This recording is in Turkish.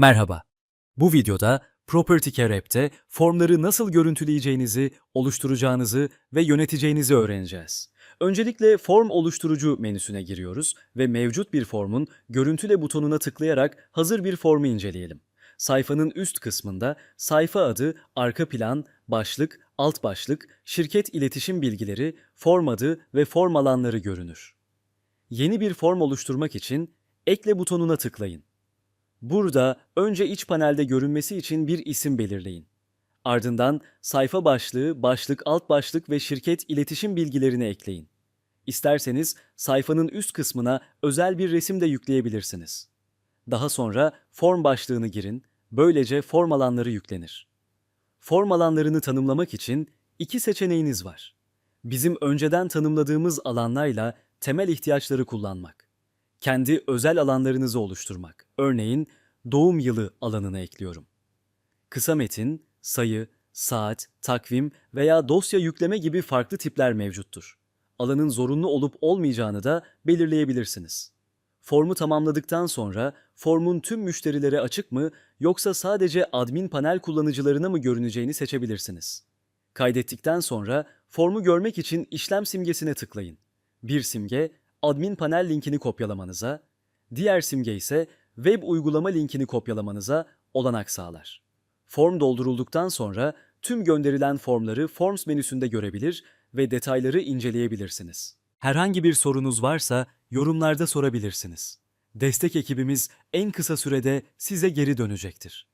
Merhaba. Bu videoda Property Care App'te formları nasıl görüntüleyeceğinizi, oluşturacağınızı ve yöneteceğinizi öğreneceğiz. Öncelikle form oluşturucu menüsüne giriyoruz ve mevcut bir formun görüntüle butonuna tıklayarak hazır bir formu inceleyelim. Sayfanın üst kısmında sayfa adı, arka plan, başlık, alt başlık, şirket iletişim bilgileri, form adı ve form alanları görünür. Yeni bir form oluşturmak için ekle butonuna tıklayın. Burada önce iç panelde görünmesi için bir isim belirleyin. Ardından sayfa başlığı, başlık, alt başlık ve şirket iletişim bilgilerini ekleyin. İsterseniz sayfanın üst kısmına özel bir resim de yükleyebilirsiniz. Daha sonra form başlığını girin, böylece form alanları yüklenir. Form alanlarını tanımlamak için iki seçeneğiniz var. Bizim önceden tanımladığımız alanlarla temel ihtiyaçları kullanmak kendi özel alanlarınızı oluşturmak. Örneğin doğum yılı alanını ekliyorum. Kısa metin, sayı, saat, takvim veya dosya yükleme gibi farklı tipler mevcuttur. Alanın zorunlu olup olmayacağını da belirleyebilirsiniz. Formu tamamladıktan sonra formun tüm müşterilere açık mı yoksa sadece admin panel kullanıcılarına mı görüneceğini seçebilirsiniz. Kaydettikten sonra formu görmek için işlem simgesine tıklayın. Bir simge admin panel linkini kopyalamanıza, diğer simge ise web uygulama linkini kopyalamanıza olanak sağlar. Form doldurulduktan sonra tüm gönderilen formları Forms menüsünde görebilir ve detayları inceleyebilirsiniz. Herhangi bir sorunuz varsa yorumlarda sorabilirsiniz. Destek ekibimiz en kısa sürede size geri dönecektir.